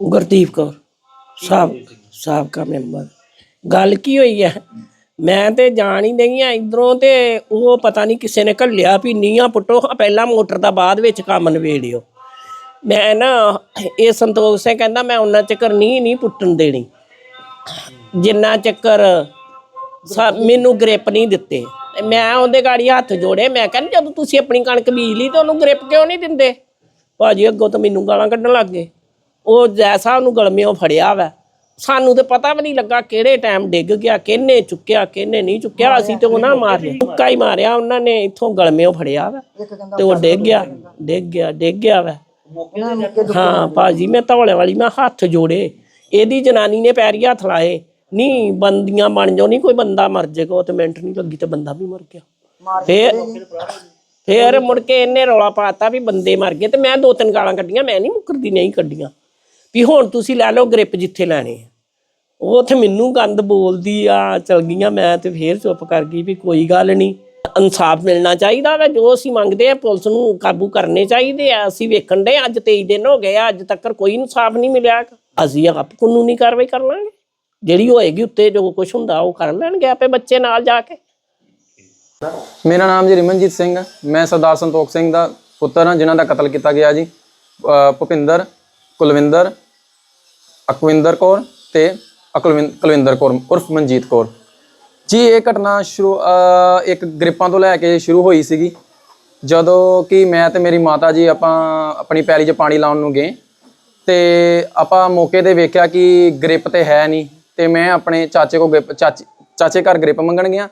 ਗੁਰਦੀਪ ਕੌਰ ਸਾਬ ਸਾਬਕਾ ਮੈਂਬਰ। ਗੱਲ ਕੀ ਹੋਈ ਹੈ? ਮੈਂ ਤੇ ਜਾਣ ਹੀ ਨਹੀਂ ਆ ਇਧਰੋਂ ਤੇ ਉਹ ਪਤਾ ਨਹੀਂ ਕਿਸੇ ਨੇ ਘੱਲਿਆ ਵੀ ਨੀਆਂ ਪੁੱਟੋ ਪਹਿਲਾਂ ਮੋਟਰ ਦਾ ਬਾਅਦ ਵਿੱਚ ਕੰਮ ਨਵੇੜਿਓ ਮੈਂ ਨਾ ਇਹ ਸੰਤੋਖ ਸਿੰਘ ਕਹਿੰਦਾ ਮੈਂ ਉਹਨਾਂ ਚੱਕਰ ਨਹੀਂ ਨਹੀਂ ਪੁੱਟਣ ਦੇਣੀ। ਜਿੰਨਾ ਚੱਕਰ ਮੈਨੂੰ ਗ੍ਰਿਪ ਨਹੀਂ ਦਿੱਤੇ। ਮੈਂ ਉਹਦੇ ਗਾੜੀ ਹੱਥ ਜੋੜੇ ਮੈਂ ਕਹਿੰਦਾ ਜਦੋਂ ਤੁਸੀਂ ਆਪਣੀ ਕਣਕ ਬੀਜ ਲਈ ਤੇ ਉਹਨੂੰ ਗ੍ਰਿਪ ਕਿਉਂ ਨਹੀਂ ਦਿੰਦੇ? ਭਾਜੀ ਅੱਗੋਂ ਤਾਂ ਮੈਨੂੰ ਗਾਲਾਂ ਕੱਢਣ ਲੱਗ ਗਏ। ਉਹ ਜੈਸਾ ਉਹਨੂੰ ਗਲਮਿਓ ਫੜਿਆ ਵਾ। ਸਾਨੂੰ ਤੇ ਪਤਾ ਵੀ ਨਹੀਂ ਲੱਗਾ ਕਿਹੜੇ ਟਾਈਮ ਡਿੱਗ ਗਿਆ ਕਿਹਨੇ ਚੁੱਕਿਆ ਕਿਹਨੇ ਨਹੀਂ ਚੁੱਕਿਆ। ਅਸੀਂ ਤੇ ਉਹਨਾਂ ਮਾਰਿਆ ਮੁੱਕਾ ਹੀ। ਮਾਰਿਆ ਉਹਨਾਂ ਨੇ ਇੱਥੋਂ ਗਲਮਿਓ ਫੜਿਆ ਵਾ। ਤੇ ਉਹ ਡਿੱਗ ਗਿਆ ਡਿੱਗ ਗਿਆ ਡਿੱਗ ਗਿਆ ਵਾ। ਹਾਂ ਭਾਜੀ ਮੈਂ ਧੌਲੇ ਵਾਲੀ ਮੈਂ ਹੱਥ ਜੋੜੇ। ਇਹਦੀ ਜਨਾਨੀ ਨੇ ਪੈਰੀ ਹੱਥ ਲਾਏ। ਨਹੀਂ ਬੰਦੀਆਂ ਬਣ ਜਾਓ ਨਹੀਂ ਕੋਈ ਬੰਦਾ ਮਰ ਜਾਏਗਾ ਉਹ ਤੇ ਮਿੰਟ ਨਹੀਂ ਲੱਗੀ ਤੇ ਬੰਦਾ ਵੀ ਮਰ ਗਿਆ। ਫੇਰ ਫੇਰ ਮੁੜ ਕੇ ਇਹਨੇ ਰੌਲਾ ਪਾਤਾ ਵੀ ਬੰਦੇ ਮਰ ਗਏ ਤੇ ਮੈਂ ਦੋ ਤਿੰਨ ਗਾਲਾਂ ਕੱਢੀਆਂ ਮੈਂ ਨਹੀਂ ਮੁਕਰਦੀ ਨਹੀਂ ਕੱਢੀਆਂ। ਵੀ ਹੁਣ ਤੁਸੀਂ ਲੈ ਲਓ ਗ੍ਰਿਪ ਜਿੱਥੇ ਲੈਣੀ ਆ। ਉਹ ਤੇ ਮੈਨੂੰ ਗੰਦ ਬੋਲਦੀ ਆ, ਚਲ ਗਈਆਂ, ਮੈਂ ਤੇ ਫੇਰ ਚੁੱਪ ਕਰ ਗਈ ਵੀ ਕੋਈ ਗੱਲ ਨਹੀਂ। ਇਨਸਾਫ ਮਿਲਣਾ ਚਾਹੀਦਾ ਵਾ, ਜੋ ਅਸੀਂ ਮੰਗਦੇ ਆ, ਪੁਲਿਸ ਨੂੰ ਕਾਬੂ ਕਰਨੇ ਚਾਹੀਦੇ ਆ। ਅਸੀਂ ਵੇਖਣ ਦੇ ਅੱਜ 23 ਦਿਨ ਹੋ ਗਏ ਆ, ਅੱਜ ਤੱਕ ਕੋਈ ਇਨਸਾਫ ਨਹੀਂ ਮਿਲਿਆ ਅਸੀਂ ਆਪ ਕਾਨੂੰਨੀ ਕਾਰਵਾਈ ਕਰ ਲਾਂਗੇ। ਜਿਹੜੀ ਹੋਏਗੀ ਉੱਤੇ ਜੋ ਕੁਝ ਹੁੰਦਾ, ਉਹ ਕਰ ਲੈਣਗੇ ਆਪੇ ਬੱਚੇ ਨਾਲ ਜਾ ਕੇ। ਮੇਰਾ ਨਾਮ ਜੀ ਰਿਮਨਜੀਤ ਸਿੰਘ ਹੈ ਮੈਂ ਸਰਦਾਰ ਸੰਤੋਖ ਸਿੰਘ ਦਾ ਪੁੱਤਰ ਹਾਂ ਜਿਨ੍ਹਾਂ ਦਾ ਕਤਲ ਕੀਤਾ ਗਿਆ ਜੀ। ਭੁਪਿੰਦਰ ਕੁਲਵਿੰਦਰ, ਅਕਵਿੰਦਰ ਕੌਰ ਤੇ ਅਕਲਵਿੰ- ਕੁਲਵਿੰਦਰ ਕੌਰ, ਉਰਫ ਮਨਜੀਤ ਕੌਰ। ਜੀ, ਇਹ ਘਟਨਾ ਸ਼ੁਰੂ ਇੱਕ ਗ੍ਰਿਪਾਂ ਤੋਂ ਲੈ ਕੇ ਸ਼ੁਰੂ ਹੋਈ ਸੀਗੀ। ਜਦੋਂ ਕਿ ਮੈਂ ਤੇ ਮੇਰੀ ਮਾਤਾ ਜੀ ਆਪਾਂ ਆਪਣੀ ਪੈਲੀ 'ਚ ਪਾਣੀ ਲਾਉਣ ਨੂੰ ਗਏ ਤੇ ਆਪਾਂ ਮੌਕੇ ਤੇ ਵੇਖਿਆ ਕਿ ਗ੍ਰਿਪ ਤੇ ਹੈ ਨਹੀਂ ਤੇ ਮੈਂ ਆਪਣੇ ਚਾਚੇ ਕੋ ਗ੍ਰਿਪ, ਚਾਚੇ ਚਾਚੇ ਘਰ ਗ੍ਰਿਪ ਮੰਗਣ ਗਿਆ,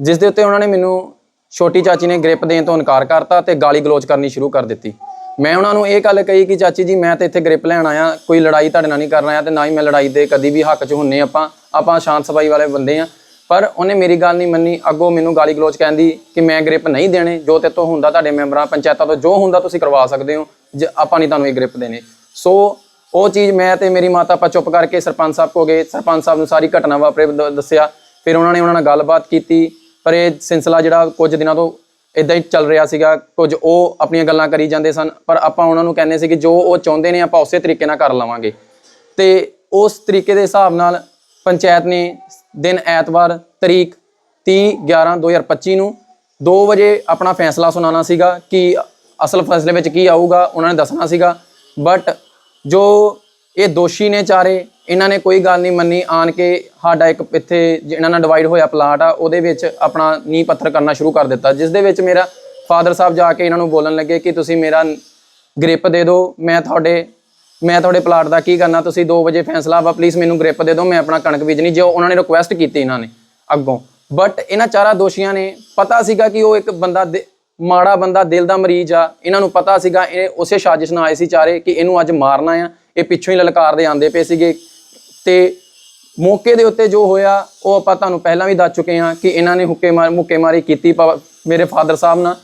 ਜਿਸ ਦੇ ਉੱਤੇ ਉਹਨਾਂ ਨੇ ਮੈਨੂੰ ਛੋਟੀ ਚਾਚੀ ਨੇ ਗ੍ਰਿਪ ਦੇਣ ਤੋਂ ਇਨਕਾਰ ਕਰਤਾ ਤੇ ਗਾਲੀ ਗਲੋਚ ਕਰਨੀ ਸ਼ੁਰੂ ਕਰ ਦਿੱਤੀ। ਮੈਂ ਉਹਨਾਂ ਨੂੰ ਇਹ ਗੱਲ ਕਹੀ ਕਿ ਚਾਚੀ ਜੀ, ਮੈਂ ਤਾਂ ਇੱਥੇ ਗ੍ਰਿਪ ਲੈਣ ਆਇਆ, ਕੋਈ ਲੜਾਈ ਤੁਹਾਡੇ ਨਾਲ ਨਹੀਂ ਕਰਨ ਆਇਆ ਤੇ ਨਾ ਹੀ ਮੈਂ ਲੜਾਈ ਦੇ ਕਦੀ ਵੀ ਹੱਕ 'ਚ ਹੁੰਨੇ ਆਪਾਂ ਆਪਾਂ ਸ਼ਾਂਤ ਸਫ਼ਾਈ ਵਾਲੇ ਬੰਦੇ ਆ। ਪਰ ਉਹਨੇ ਮੇਰੀ ਗੱਲ ਨਹੀਂ ਮੰਨੀ, ਅੱਗੋਂ ਮੈਨੂੰ ਗਾਲੀ ਗਲੋਚ ਕਹਿੰਦੀ ਕਿ ਮੈਂ ਗ੍ਰਿਪ ਨਹੀਂ ਦੇਣੇ, ਜੋ ਤੇ ਤੋਂ ਹੁੰਦਾ ਤੁਹਾਡੇ ਮੈਂਬਰਾਂ, ਪੰਚਾਇਤਾਂ ਤੋਂ ਜੋ ਹੁੰਦਾ ਤੁਸੀਂ ਕਰਵਾ ਸਕਦੇ ਹੋ, ਜ- ਆਪਾਂ ਨਹੀਂ ਤੁਹਾਨੂੰ ਇਹ ਗ੍ਰਿਪ ਦੇਣੇ। ਸੋ ਉਹ ਚੀਜ਼ ਮੈਂ ਤੇ ਮੇਰੀ ਮਾਤਾ, ਆਪਾਂ ਚੁੱਪ ਕਰਕੇ ਸਰਪੰਚ ਸਾਹਿਬ ਕੋ ਗਏ, ਸਰਪੰਚ ਸਾਹਿਬ ਨੂੰ ਸਾਰੀ ਘਟਨਾ ਵਾਪਰੇ ਦ- ਦੱਸਿਆ। ਫਿਰ ਉਹਨਾਂ ਨੇ ਉਹਨਾਂ ਨਾਲ ਗੱਲਬਾਤ ਕੀਤੀ, ਪਰ ਇਹ ਸਿਲਸਿਲਾ ਜਿਹੜਾ ਕੁਝ ਦਿਨਾਂ ਤੋਂ ਇਦਾਂ ਹੀ ਚੱਲ ਰਿਹਾ ਸੀਗਾ, ਕੁਝ ਉਹ ਆਪਣੀਆਂ ਗੱਲਾਂ ਕਰੀ ਜਾਂਦੇ ਸਨ, ਪਰ ਆਪਾਂ ਉਹਨਾਂ ਨੂੰ ਕਹਿੰਦੇ ਸੀ ਕਿ ਜੋ ਉਹ ਚਾਹੁੰਦੇ ਨੇ ਆਪਾਂ ਉਸੇ ਤਰੀਕੇ ਨਾਲ ਕਰ ਲਵਾਂਗੇ। ਤੇ ਉਸ ਤਰੀਕੇ ਦੇ ਹਿਸਾਬ ਨਾਲ ਪੰਚਾਇਤ ਨੇ ਦਿਨ ਐਤਵਾਰ ਤਰੀਕ 30 11 2025 ਨੂੰ 2 ਵਜੇ ਆਪਣਾ ਫੈਸਲਾ ਸੁਣਾਉਣਾ ਸੀਗਾ ਕਿ ਅਸਲ ਫੈਸਲੇ ਵਿੱਚ ਕੀ ਆਊਗਾ, ਉਹਨਾਂ ਨੇ ਦੱਸਣਾ ਸੀਗਾ। ਬਟ ਜੋ ਇਹ ਦੋਸ਼ੀ ਨੇ ਚਾਰੇ, ਇਹਨਾਂ ਨੇ ਕੋਈ ਗੱਲ ਨਹੀਂ ਮੰਨੀ, ਆਣ ਕੇ ਸਾਡਾ ਇੱਕ ਇੱਥੇ ਜਿਹਨਾਂ ਨਾਲ ਡਿਵਾਈਡ ਹੋਇਆ ਪਲਾਟ ਆ, ਉਹਦੇ ਵਿੱਚ ਆਪਣਾ ਨੀਂਹ ਪੱਥਰ ਕਰਨਾ ਸ਼ੁਰੂ ਕਰ ਦਿੱਤਾ, ਜਿਸ ਦੇ ਵਿੱਚ ਮੇਰਾ ਫਾਦਰ ਸਾਹਿਬ ਜਾ ਕੇ ਇਹਨਾਂ ਨੂੰ ਬੋਲਣ ਲੱਗੇ ਕਿ ਤੁਸੀਂ ਮੇਰਾ ਗ੍ਰਿਪ ਦੇ ਦਿਓ, ਮੈਂ ਤੁਹਾਡੇ ਮੈਂ ਤੁਹਾਡੇ ਪਲਾਟ ਦਾ ਕੀ ਕਰਨਾ, ਤੁਸੀਂ 2 ਵਜੇ ਫੈਸਲਾ ਵਾ ਪਲੀਜ਼ ਮੈਨੂੰ ਗ੍ਰਿਪ ਦੇ ਦਿਓ, ਮੈਂ ਆਪਣਾ ਕਣਕ ਬੀਜਣੀ, ਜੋ ਉਹਨਾਂ ਨੇ ਰਿਕੁਐਸਟ ਕੀਤੀ ਇਹਨਾਂ ਨੇ ਅੱਗੋਂ। ਬਟ ਇਹਨਾਂ ਚਾਰਾਂ ਦੋਸ਼ੀਆਂ ਨੇ ਪਤਾ ਸੀਗਾ ਕਿ ਉਹ ਇੱਕ ਬੰਦਾ ਦਿ- ਮਾੜਾ ਬੰਦਾ, ਦਿਲ ਦਾ ਮਰੀਜ਼ ਆ, ਇਹਨਾਂ ਨੂੰ ਪਤਾ ਸੀਗਾ, ਇਹ ਉਸੇ ਸਾਜ਼ਿਸ਼ ਨਾਲ ਆਏ ਸੀ ਚਾਰੇ ਕਿ ਇਹਨੂੰ ਅੱਜ ਮਾਰਨਾ ਆ ਇਹ ਪਿੱਛੋਂ ਹੀ ਲਲਕਾਰਦੇ ਆਂਦੇ ਪਏ ਸੀਗੇ। ਤੇ ਮੌਕੇ ਦੇ ਉੱਤੇ ਜੋ ਹੋਇਆ, ਉਹ ਆਪਾਂ ਤੁਹਾਨੂੰ ਪਹਿਲਾਂ ਵੀ ਦੱਸ ਚੁੱਕੇ ਹਾਂ ਕਿ ਇਹਨਾਂ ਨੇ ਹੁੱਕੇ ਮਾਰ, ਮੁੱਕੇ ਮਾਰੀ ਕੀਤੀ ਪ- ਮੇਰੇ ਫਾਦਰ ਸਾਹਿਬ ਨਾਲ।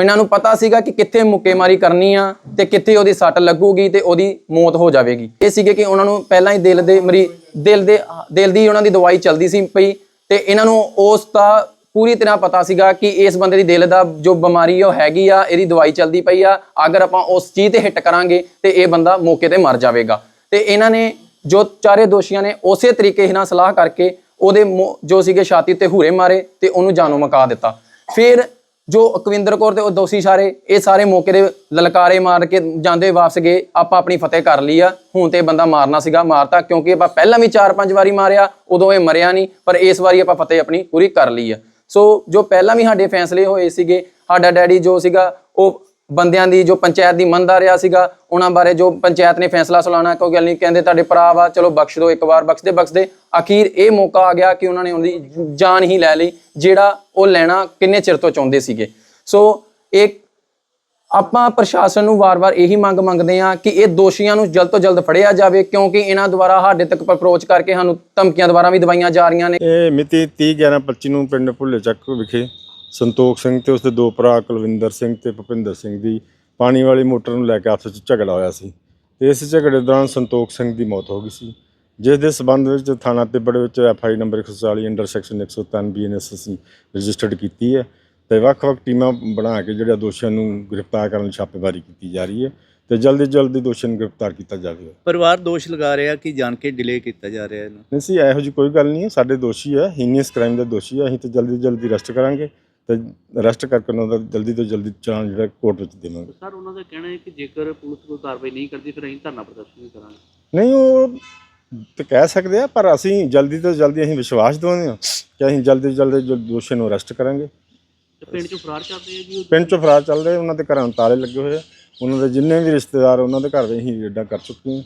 ਇਹਨਾਂ ਨੂੰ ਪਤਾ ਸੀਗਾ ਕਿ ਕਿੱਥੇ ਮੁੱਕੇਮਾਰੀ ਕਰਨੀ ਆ ਤੇ ਕਿੱਥੇ ਉਹਦੀ ਸੱਟ ਲੱਗੂਗੀ ਤੇ ਉਹਦੀ ਮੌਤ ਹੋ ਜਾਵੇਗੀ। ਇਹ ਸੀਗੇ ਕਿ ਉਹਨਾਂ ਨੂੰ ਪਹਿਲਾਂ ਹੀ ਦਿਲ ਦੇ ਮਰੀ, ਦਿਲ ਦੇ, ਦਿਲ ਦੀ ਉਹਨਾਂ ਦੀ ਦਵਾਈ ਚੱਲਦੀ ਸੀ ਪਈ ਤੇ ਇਹਨਾਂ ਨੂੰ ਉਸ ਦਾ ਪੂਰੀ ਤਰ੍ਹਾਂ ਪਤਾ ਸੀਗਾ ਕਿ ਇਸ ਬੰਦੇ ਦੀ ਦਿਲ ਦਾ ਜੋ ਬਿਮਾਰੀ ਉਹ ਹੈਗੀ ਆ, ਇਹਦੀ ਦਵਾਈ ਚੱਲਦੀ ਪਈ ਆ, ਅਗਰ ਆਪਾਂ ਉਸ ਚੀਜ਼ ਤੇ ਹਿੱਟ ਕਰਾਂਗੇ ਤੇ ਇਹ ਬੰਦਾ ਮੌਕੇ ਤੇ ਮਰ ਜਾਵੇਗਾ। ਤੇ ਇਹਨਾਂ ਨੇ ਜੋ ਚਾਰੇ ਦੋਸ਼ੀਆਂ ਨੇ ਉਸੇ ਤਰੀਕੇ ਨਾਲ ਸਲਾਹ ਕਰਕੇ ਉਹਦੇ ਮੂੰਹ- ਜੋ ਸੀਗੇ ਛਾਤੀ ਤੇ ਹੂਰੇ ਮਾਰੇ ਤੇ ਉਹਨੂੰ ਜਾਨੋਂ ਮਕਾ ਦਿੱਤਾ। ਫਿਰ ਜੋ ਅਕਵਿੰਦਰ ਕੌਰ ਤੇ ਉਹ ਦੋਸ਼ੀ ਸਾਰੇ, ਇਹ ਸਾਰੇ ਮੌਕੇ ਦੇ ਲਲਕਾਰੇ ਮਾਰ ਕੇ ਜਾਂਦੇ ਵਾਪਸ ਗਏ, ਆਪਾਂ ਆਪਣੀ ਫਤਿਹ ਕਰ ਲਈ ਆ। ਹੁਣ ਤੇ ਇਹ ਬੰਦਾ ਮਾਰਨਾ ਸੀਗਾ, ਮਾਰਤਾ ਕਿਉਂਕਿ ਆਪਾਂ ਪਹਿਲਾਂ ਵੀ 4-5 ਵਾਰੀ ਮਾਰਿਆ, ਉਦੋਂ ਇਹ ਮਰਿਆ ਨਹੀਂ, ਪਰ ਇਸ ਵਾਰੀ ਆਪਾਂ ਫਤਿਹ ਆਪਣੀ ਪੂਰੀ ਕਰ ਲਈ ਆ। ਸੋ ਜੋ ਪਹਿਲਾਂ ਵੀ ਸਾਡੇ ਫੈਸਲੇ ਹੋਏ ਸੀਗੇ, ਸਾਡਾ ਡੈਡੀ ਜੋ ਸੀਗਾ, ਉਹ ਬੰਦਿਆਂ ਦੀ ਜੋ ਪੰਚਾਇਤ ਦੀ ਮੰਨਦਾ ਰਿਹਾ ਸੀਗਾ, ਉਹਨਾਂ ਬਾਰੇ ਜੋ ਪੰਚਾਇਤ ਨੇ ਫੈਸਲਾ ਸੁਲਾਣਾ ਕੋਈ ਗੱਲ ਨਹੀਂ, ਕਹਿੰਦੇ ਤੁਹਾਡੇ ਭਰਾ ਵਾ, ਚਲੋ ਬਖਸ਼ ਦਿਓ, ਇੱਕ ਵਾਰ ਬਖਸ਼ਦੇ ਬਖਸ਼ਦੇ। ਅਖੀਰ ਇਹ ਮੌਕਾ ਆ ਗਿਆ ਕਿ ਉਹਨਾਂ ਨੇ ਉਹਦੀ ਜਾਨ ਹੀ ਲੈ ਲਈ, ਜਿਹੜਾ ਉਹ ਲੈਣਾ ਕਿੰਨੇ ਚਿਰ ਤੋਂ ਚਾਹੁੰਦੇ ਸੀਗੇ। ਸੋ ਇੱਕ ਆਪਾਂ ਪ੍ਰਸ਼ਾਸਨ ਨੂੰ ਵਾਰ-ਵਾਰ ਇਹੀ ਮੰਗ ਮੰਗਦੇ ਹਾਂ ਕਿ ਇਹ ਦੋਸ਼ੀਆਂ ਨੂੰ ਜਲਦ ਤੋਂ ਜਲਦ ਫੜਿਆ ਜਾਵੇ, ਕਿਉਂਕਿ ਇਹਨਾਂ ਦੁਆਰਾ ਸਾਡੇ ਤੱਕ ਅਪਰੋਚ ਕਰਕੇ ਸਾਨੂੰ ਧਮਕੀਆਂ ਦੁਆਰਾ ਵੀ ਦਵਾਈਆਂ ਜਾ ਰਹੀਆਂ ਨੇ। ਇਹ ਮਿਤੀ 30 11 25 ਨੂੰ ਪਿੰਡ ਭੁੱਲੇ ਚੱਕ ਵਿਖੇ ਸੰਤੋਖ ਸਿੰਘ ਤੇ ਉਸਦੇ ਦੋ ਭਰਾ ਕੁਲਵਿੰਦਰ ਸਿੰਘ ਤੇ ਭੁਪਿੰਦਰ ਸਿੰਘ ਦੀ ਪਾਣੀ ਵਾਲੀ ਮੋਟਰ ਨੂੰ ਲੈ ਕੇ ਆਪਸ ਵਿੱਚ ਝਗੜਾ ਹੋਇਆ ਸੀ। ਤੇ ਇਸ ਝਗੜੇ ਦੌਰਾਨ ਸੰਤੋਖ ਸਿੰਘ ਦੀ ਮੌਤ ਹੋ ਗਈ ਸੀ, ਜਿਸ ਦੇ ਸਬੰਧ ਵਿੱਚ ਥਾਣਾ ਤਿੱਬੜ ਵਿੱਚ F I number 140 under section 103 BNS ਅਸੀਂ ਰਜਿਸਟਰਡ ਕੀਤੀ ਹੈ। ਤੇ ਵੱਖ-ਵੱਖ ਟੀਮਾਂ ਬਣਾ ਕੇ ਜਿਹੜੇ ਦੋਸ਼ੀਆਂ ਨੂੰ ਗ੍ਰਿਫਤਾਰ ਕਰਨ ਲਈ ਛਾਪੇਮਾਰੀ ਕੀਤੀ ਜਾ ਰਹੀ ਹੈ ਤੇ ਜਲਦੀ ਜਲਦੀ ਦੋਸ਼ੀ ਨੂੰ ਗ੍ਰਿਫਤਾਰ ਕੀਤਾ ਜਾਵੇਗਾ ਪਰਿਵਾਰ ਦੋਸ਼ ਲਗਾ ਰਿਹਾ ਕਿ ਜਾਣ ਕੇ ਡਿਲੇ ਕੀਤਾ ਜਾ ਰਿਹਾ ਇਹਨੂੰ ਨਹੀਂ ਸੀ ਇਹੋ ਜੀ ਕੋਈ ਗੱਲ ਨਹੀਂ ਹੈ। ਸਾਡੇ ਦੋਸ਼ੀ ਹੈ ਹੀਨੀਅਸ ਕ੍ਰਾਈਮ ਦੇ ਦੋਸ਼ੀ ਹੈ। ਅਸੀਂ ਤੇ ਜਲਦੀ ਜਲਦੀ ਅਰੈਸਟ ਕਰਾਂਗੇ ਤੇ ਅਰੈਸਟ ਕਰਕੇ ਉਹਨਾਂ ਦਾ ਜਲਦੀ ਤੋਂ ਜਲਦੀ ਚਾਲਾਨ ਜਿਹੜਾ ਕੋਰਟ ਵਿੱਚ ਦੇਵਾਂਗੇ। ਸਰ ਉਹਨਾਂ ਦਾ ਕਹਿਣਾ ਹੈ ਕਿ ਜੇਕਰ ਪੁਲਿਸ ਕੋਈ ਕਾਰਵਾਈ ਨਹੀਂ ਕਰਦੀ ਫਿਰ ਅਸੀਂ ਧਰਨਾ ਪ੍ਰਦਰਸ਼ਨ ਵੀ ਕਰਾਂਗੇ। ਨਹੀਂ ਉਹ ਤੇ ਕਹਿ ਸਕਦੇ ਆ ਪਰ ਅਸੀਂ ਜਲਦੀ ਤੋਂ ਜਲਦੀ ਅਸੀਂ ਵਿਸ਼ਵਾਸ ਦਿਵਾਉਂਦੇ ਹਾਂ ਕਿ ਅਸੀਂ ਜਲਦੀ ਤੋਂ ਜਲਦੀ ਜੋ ਦੋਸ਼ੀ ਨੂੰ ਅਰੈਸਟ ਕਰਾਂਗੇ। ਪਿੰਡ ਚੋਂ ਫਰਾਰ ਚੱਲਦੇ ਆ ਜੀ ਉਹ? ਪਿੰਡ ਚੋਂ ਫਰਾਰ ਚੱਲ ਉਹਨਾਂ ਦੇ ਘਰਾਂ ਨੂੰ ਤਾਲੇ ਲੱਗੇ ਹੋਏ ਆ। ਉਹਨਾਂ ਦੇ ਜਿੰਨੇ ਵੀ ਰਿਸ਼ਤੇਦਾਰ ਉਹਨਾਂ ਦੇ ਘਰ ਦੇ ਅਸੀਂ ਰੇਡਾਂ ਕਰ ਚੁੱਕੇ ਹਾਂ